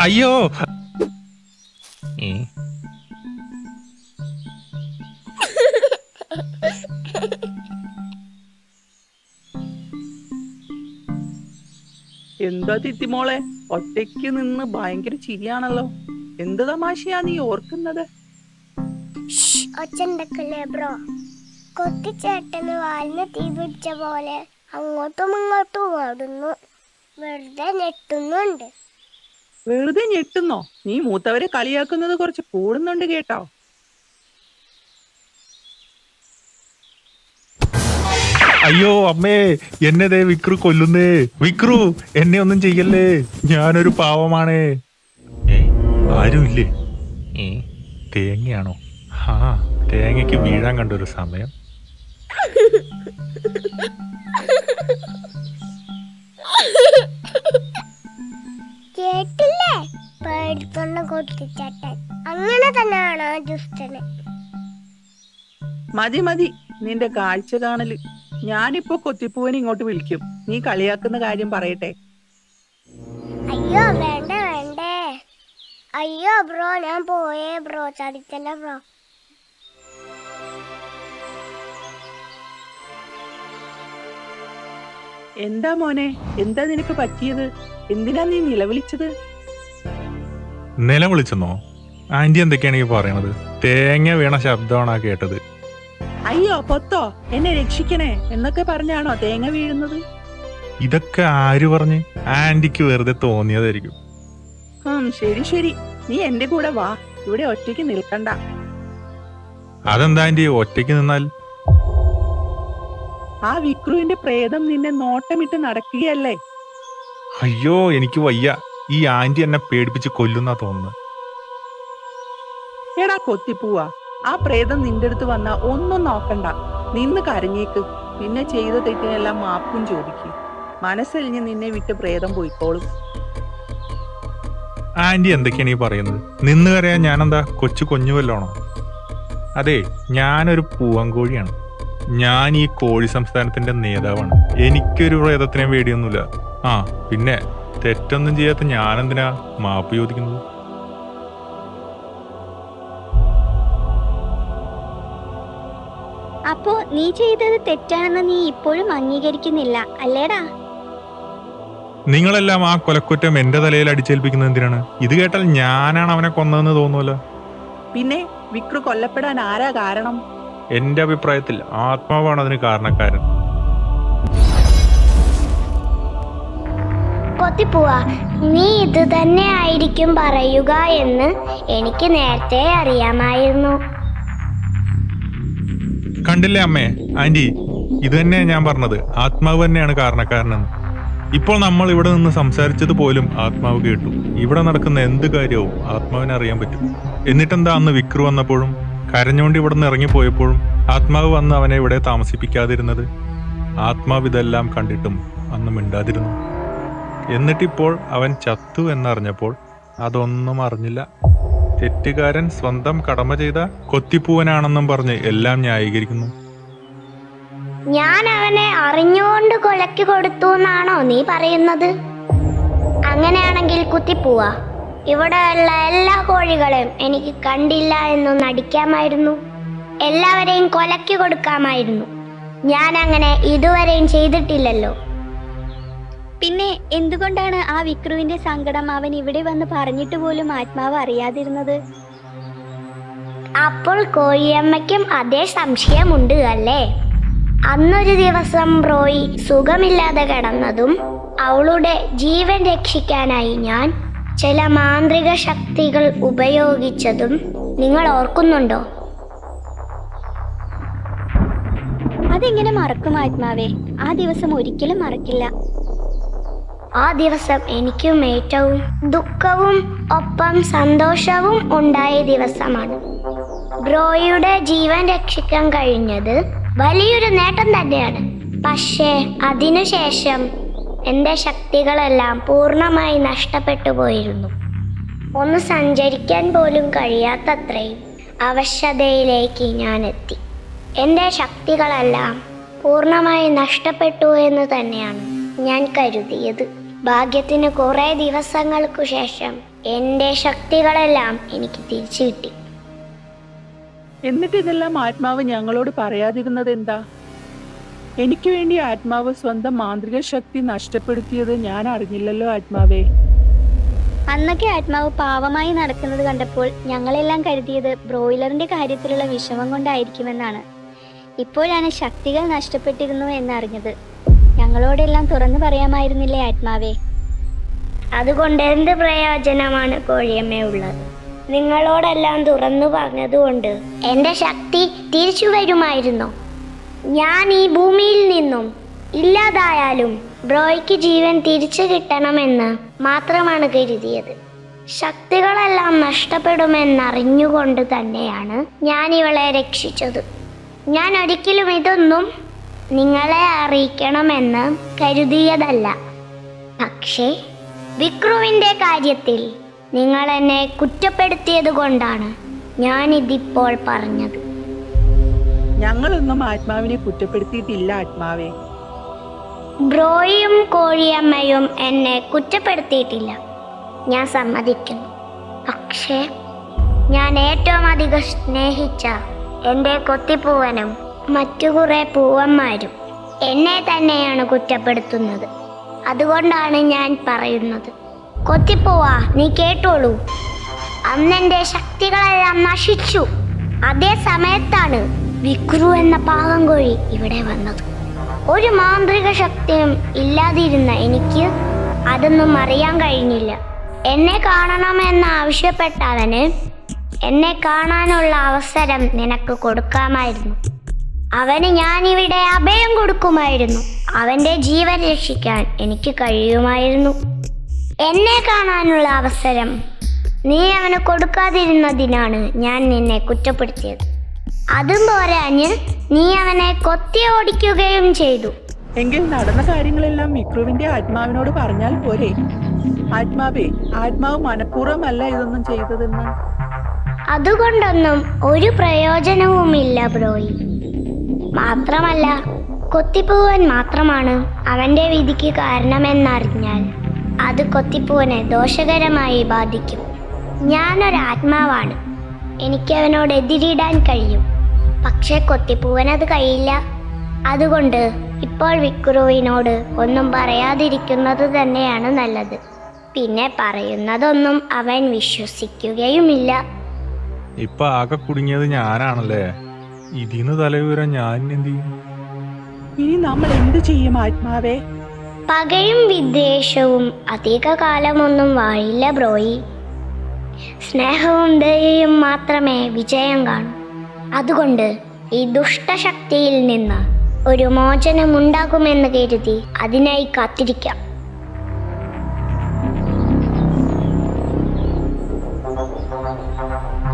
അയ്യോ? എന്താ തിത്തിമോളെ ഒറ്റയ്ക്ക് നിന്ന് ഭയങ്കര ചിരിയാണല്ലോ. എന്ത് തമാശയാ നീ ഓർക്കുന്നത്? ഒച്ചണ്ടക്കല്ലേ ബ്രോ? കൊത്തിച്ചേട്ടന് വാലിന് തീ പിടിച്ച പോലെ അങ്ങോട്ടും ഇങ്ങോട്ടും ഓടുന്നു. വെറുതെ ഞെട്ടുന്നുണ്ട്. വെറുതെ ഞെട്ടുന്നോ? നീ മൂത്തവരെ കളിയാക്കുന്നത് കുറച്ച് കൂടുന്നുണ്ട് കേട്ടോ. അയ്യോ അമ്മേ എന്നെ ദേ വിക്രു കൊല്ലുന്നേ. വിക്രു എന്നെ ഒന്നും ചെയ്യല്ലേ? ഞാനൊരു പാവമാണ്. ആരുമില്ലേ? തേങ്ങയാണോ? ആ തേങ്ങയ്ക്ക് വീഴാൻ കണ്ടൊരു സമയം. പേടിക്കൊണ്ട കൊത്തിച്ചേട്ടൻ അങ്ങനെ തന്നെയാണ് ദുഷ്ടന് മതി മതി. നിന്റെ കാഴ്ച കാണൽ. ഞാനിപ്പോ കൊത്തിപ്പൂവിനെ ഇങ്ങോട്ട് വിളിക്കും. നീ കളിയാക്കുന്ന കാര്യം പറയട്ടെ. അയ്യോ വേണ്ട വേണ്ടേ. അയ്യോ ബ്രോ ഞാൻ പോയേ ബ്രോ. ചതിച്ചല്ല ബ്രോ. എന്താ മോനെ? എന്താ നിനക്ക് പറ്റിയത്? എന്തിനാ നീ നിലവിളിച്ചത്? നിലവിളിച്ചെന്നോ? ആന്റി എന്തൊക്കെയാണ് ഈ പറയണത്? തേങ്ങ വീണ ശബ്ദമാണ് ആ കേട്ടത്. അയ്യോ പൊത്തോ എന്നെ രക്ഷിക്കണേ എന്നൊക്കെ പറഞ്ഞാണോ തേങ്ങ വീഴുന്നത്? ഇതൊക്കെ ആര് പറഞ്ഞ്? ആന്റിക്ക് വെറുതെ തോന്നിയതായിരിക്കും. ഉം ശരി ശരി. നീ എന്റെ കൂടെ വാ. ഇവിടെ ഒറ്റയ്ക്ക് നിൽക്കണ്ട. അതെന്താ ആന്റി? ഒറ്റയ്ക്ക് നിന്നാൽ? ആ വിക്രുവിന്റെ പ്രേതം നിന്നെ നോട്ടമിട്ട് നടക്കുകയല്ലേ? അയ്യോ എനിക്ക് വയ്യ. ഈ ആന്റി എന്നെ പേടിപ്പിച്ച് കൊല്ലുന്ന തോന്നുന്നു. എടാ കൊത്തിപ്പൂവാ ആ പ്രേതം നിന്റെ അടുത്ത് വന്ന ഒന്നും നോക്കണ്ട. നിന്ന് കരഞ്ഞേക്ക്. പിന്നെ ചെയ്ത തെറ്റിനെല്ലാം മാപ്പും ചോദിക്കും. മനസ്സലിഞ്ഞ് നിന്നെ വിട്ട് പ്രേതം പോയിക്കോളും. ആന്റി എന്തൊക്കെയാണ് ഈ പറയുന്നത്? നിന്ന് കരയാൻ ഞാനെന്താ കൊച്ചു കൊഞ്ഞു വല്ലോണോ? അതെ ഞാനൊരു പൂവങ്കോഴിയാണ് ഞാൻ ഈ കോഴി സംസ്ഥാനത്തിന്റെ നേതാവാണ്. എനിക്കൊരു പ്രേതത്തിനെ പേടിയൊന്നുമില്ല. ആ പിന്നെ തെറ്റൊന്നും ചെയ്യാത്ത ഞാനെന്തിനാ മാപ്പ് ചോദിക്കുന്നത്? അപ്പോ നീ ചെയ്തത് തെറ്റാണെന്ന് നീ ഇപ്പോഴും അംഗീകരിക്കുന്നില്ല അല്ലേടാ? നിങ്ങളെല്ലാം ആ കൊലക്കുറ്റം എന്റെ തലയിൽ അടിച്ചേൽപ്പിക്കുന്നത് എന്തിനാണ്? ഇത് കേട്ടാൽ ഞാനാണ് അവനെ കൊന്നതെന്ന് തോന്നുമല്ലോ. പിന്നെ വിക്രു കൊല്ലപ്പെടാൻ ആരാ കാരണം? എന്റെ അഭിപ്രായത്തിൽ ആത്മാവാണ് അതിന് കാരണക്കാരൻ. കൊത്തിപ്പോവാ നീ ഇത് തന്നെ ആയിരിക്കും പറയുക എന്ന് എനിക്ക് നേരത്തെ അറിയാമായിരുന്നു. കണ്ടില്ലേ അമ്മേ? ആന്റി ഇത് തന്നെയാ ഞാൻ പറഞ്ഞത്. ആത്മാവ് തന്നെയാണ് കാരണക്കാരനെന്ന്. ഇപ്പോൾ നമ്മൾ ഇവിടെ നിന്ന് സംസാരിച്ചത് പോലും ആത്മാവ് കേട്ടു. ഇവിടെ നടക്കുന്ന എന്ത് കാര്യവും ആത്മാവിനെ അറിയാൻ പറ്റും. എന്നിട്ടെന്താ അന്ന് വിക്രു വന്നപ്പോഴും? കരഞ്ഞുകൊണ്ട് ഇവിടെ നിന്ന് ഇറങ്ങിപ്പോയപ്പോഴും ആത്മാവ് വന്ന് അവനെ ഇവിടെ താമസിപ്പിക്കാതിരുന്നത്? ആത്മാവ് ഇതെല്ലാം കണ്ടിട്ടും അന്ന് മിണ്ടാതിരുന്നു. എന്നിട്ടിപ്പോൾ അവൻ ചത്തു എന്നറിഞ്ഞപ്പോൾ അതൊന്നും അറിഞ്ഞില്ല. തെറ്റുകാരൻ സ്വന്തം കടമ ചെയ്ത കൊത്തിപ്പൂവനാണെന്നും പറഞ്ഞ് എല്ലാം ന്യായീകരിക്കുന്നു. ഞാൻ അവനെ അറിഞ്ഞുകൊണ്ട് കൊലക്ക് കൊടുത്തു എന്നാണോ നീ പറയുന്നത്? അങ്ങനെയാണെങ്കിൽ കുത്തിപ്പൂവ. ഇവിടെയുള്ള എല്ലാ കോഴികളെയും എനിക്ക് കണ്ടില്ല എന്ന് നടിക്കാമായിരുന്നു. എല്ലാവരെയും കൊലക്ക് കൊടുക്കാമായിരുന്നു. ഞാൻ അങ്ങനെ ഇതുവരെയും ചെയ്തിട്ടില്ലല്ലോ. പിന്നെ എന്തുകൊണ്ടാണ് ആ വിക്രുവിന്റെ സങ്കടം അവൻ ഇവിടെ വന്ന് പറഞ്ഞിട്ട് പോലും ആത്മാവ് അറിയാതിരുന്നത്? അപ്പോൾ കോഴിയമ്മയ്ക്കും അതേ സംശയമുണ്ട് അല്ലേ? അന്നൊരു ദിവസം റോയി സുഖമില്ലാതെ കിടന്നതും അവളുടെ ജീവൻ രക്ഷിക്കാനായി ഞാൻ ചില മാന്ത്രിക ശക്തികൾ ഉപയോഗിച്ചതും നിങ്ങൾ ഓർക്കുന്നുണ്ടോ? അതെങ്ങനെ മറക്കും ആത്മാവേ? ആ ദിവസം ഒരിക്കലും മറക്കില്ല. ആ ദിവസം എനിക്കും ഏറ്റവും ദുഃഖവും ഒപ്പം സന്തോഷവും ഉണ്ടായ ദിവസമാണ്. ബ്രോയുടെ ജീവൻ രക്ഷിക്കാൻ കഴിഞ്ഞത് വലിയൊരു നേട്ടം തന്നെയാണ്. പക്ഷേ അതിനുശേഷം എന്റെ ശക്തികളെല്ലാം പൂർണമായി നഷ്ടപ്പെട്ടു പോയിരുന്നു. ഒന്ന് സഞ്ചരിക്കാൻ പോലും കഴിയാത്തത്രയും അവശതയിലേക്ക് ഞാൻ എത്തി എന്റെ ശക്തികളെല്ലാം പൂർണമായി നഷ്ടപ്പെട്ടു എന്ന് തന്നെയാണ് ഞാൻ കരുതിയത്. ഭാഗ്യത്തിന് കുറേ ദിവസങ്ങൾക്കു ശേഷം എന്റെ ശക്തികളെല്ലാം എനിക്ക് തിരിച്ചു കിട്ടി. എന്നിട്ട് ഇതെല്ലാം ആത്മാവ് ഞങ്ങളോട് പറയാതിരുന്നത് എന്താ? എനിക്ക് വേണ്ടി ആത്മാവ് സ്വന്തം മാന്ത്രിക ശക്തി നഷ്ടപ്പെടുത്തിയത് ഞാൻ അറിഞ്ഞില്ലല്ലോ ആത്മാവേ. അന്നൊക്കെ ആത്മാവ് പാവമായി നടക്കുന്നത് കണ്ടപ്പോൾ ഞങ്ങളെല്ലാം കരുതിയത് ബ്രോയിലറിന്റെ കാര്യത്തിലുള്ള വിഷമം കൊണ്ടായിരിക്കുമെന്നാണ്. ഇപ്പോഴാണ് ശക്തികൾ നഷ്ടപ്പെട്ടിരുന്നു എന്നറിഞ്ഞത്. ഞങ്ങളോടെല്ലാം തുറന്നു പറയാമായിരുന്നില്ലേ ആത്മാവേ? അതുകൊണ്ട് എന്ത് പ്രയോജനമാണ് കോഴിയമ്മ ഉള്ളത്? നിങ്ങളോടെല്ലാം തുറന്നു പറഞ്ഞതുകൊണ്ട് എന്റെ ശക്തി തിരിച്ചു വരുമായിരുന്നോ. ഞാൻ ഈ ഭൂമിയിൽ നിന്നും ഇല്ലാതായാലും ബ്രോയ്ക്ക് ജീവൻ തിരിച്ചു കിട്ടണമെന്ന് മാത്രമാണ് കരുതിയത്. ശക്തികളെല്ലാം നഷ്ടപ്പെടുമെന്നറിഞ്ഞുകൊണ്ട് തന്നെയാണ് ഞാൻ ഇവളെ രക്ഷിച്ചത്. ഞാൻ ഒരിക്കലും ഇതൊന്നും നിങ്ങളെ അറിയിക്കണമെന്ന് കരുതിയതല്ല. പക്ഷേ വിക്രുവിന്റെ കാര്യത്തിൽ നിങ്ങൾ എന്നെ കുറ്റപ്പെടുത്തിയത് കൊണ്ടാണ് ഞാനിതിപ്പോൾ പറഞ്ഞത്. ഞങ്ങളൊന്നും ആത്മാവിനെ കുറ്റപ്പെടുത്തിയിട്ടില്ല ആത്മാവേ. ബ്രോയും കോഴിയമ്മയും എന്നെ കുറ്റപ്പെടുത്തിയിട്ടില്ല. ഞാൻ സമ്മതിക്കുന്നു. പക്ഷേ ഞാൻ ഏറ്റവും അധികം സ്നേഹിച്ച എന്റെ കൊത്തിപ്പൂവനും മറ്റു കുറേ പൂവന്മാരും എന്നെ തന്നെയാണ് കുറ്റപ്പെടുത്തുന്നത്. അതുകൊണ്ടാണ് ഞാൻ പറയുന്നത്. കൊത്തിപ്പോവാ നീ കേട്ടോളൂ. അന്നെന്റെ ശക്തികളെല്ലാം നശിച്ചു. അതേ സമയത്താണ് വിക്രു എന്ന പാവം കോഴി ഇവിടെ വന്നത്. ഒരു മാന്ത്രിക ശക്തിയും ഇല്ലാതിരുന്ന എനിക്ക് അതൊന്നും അറിയാൻ കഴിഞ്ഞില്ല. എന്നെ കാണണമെന്ന് ആവശ്യപ്പെട്ട അവന് എന്നെ കാണാനുള്ള അവസരം നിനക്ക് കൊടുക്കാമായിരുന്നു. അവന് ഇവിടെ അഭയം കൊടുക്കുമായിരുന്നു. അവന്റെ ജീവൻ രക്ഷിക്കാൻ എനിക്ക് കഴിയുമായിരുന്നു. എന്നെ കാണാനുള്ള അവസരം. നീ അവന് കൊടുക്കാതിരുന്നതിനാണ് ഞാൻ നിന്നെ കുറ്റപ്പെടുത്തിയത്. അതും പോരാഞ്ഞ് നീ അവനെ കൊത്തി ഓടിക്കുകയും ചെയ്തു. എങ്കിൽ നടന്ന കാര്യങ്ങളെല്ലാം മിക്രുവിന്റെ ആത്മാവിനോട് പറഞ്ഞാൽ പോരെ. ആത്മാവേ ആത്മാവ് മനഃപൂർവമല്ല ഇതൊന്നും ചെയ്തതെന്ന്. അതുകൊണ്ടൊന്നും ഒരു പ്രയോജനവുമില്ല ബ്രോയി. മാത്രമല്ല കൊത്തിപ്പൂവൻ മാത്രമാണ് അവന്റെ വിധിക്ക് കാരണമെന്നറിഞ്ഞാൽ അത് കൊത്തിപ്പൂവനെ ദോഷകരമായി ബാധിക്കും. ഞാനൊരാത്മാവാണ്. എനിക്ക് അവനോട് എതിരിടാൻ കഴിയും. പക്ഷേ കൊത്തിപ്പൂവനത് കഴിയില്ല. അതുകൊണ്ട് ഇപ്പോൾ വിക്രുവിനോട് ഒന്നും പറയാതിരിക്കുന്നത് തന്നെയാണ് നല്ലത്. പിന്നെ പറയുന്നതൊന്നും അവൻ വിശ്വസിക്കുകയുമില്ല. ഇപ്പൊ ആകെ കുടുങ്ങിയത് ഞാനാണല്ലേ? ഇതിന്ന് തലയൂരാൻ ഞാൻ എന്ത് ചെയ്യും? ഇനി നമ്മൾ എന്ത് ചെയ്യും ആത്മാവേ? പകയും വിദ്വേഷവും അധികകാലമൊന്നും വാഴില്ല ബ്രോയി. സ്നേഹവും ദയയും മാത്രമേ വിജയം കാണൂ. അതുകൊണ്ട് ഈ ദുഷ്ടശക്തിയിൽ നിന്ന് ഒരു മോചനമുണ്ടാകുമെന്ന് കരുതി അതിനായി കാത്തിരിക്കാം. Thank you.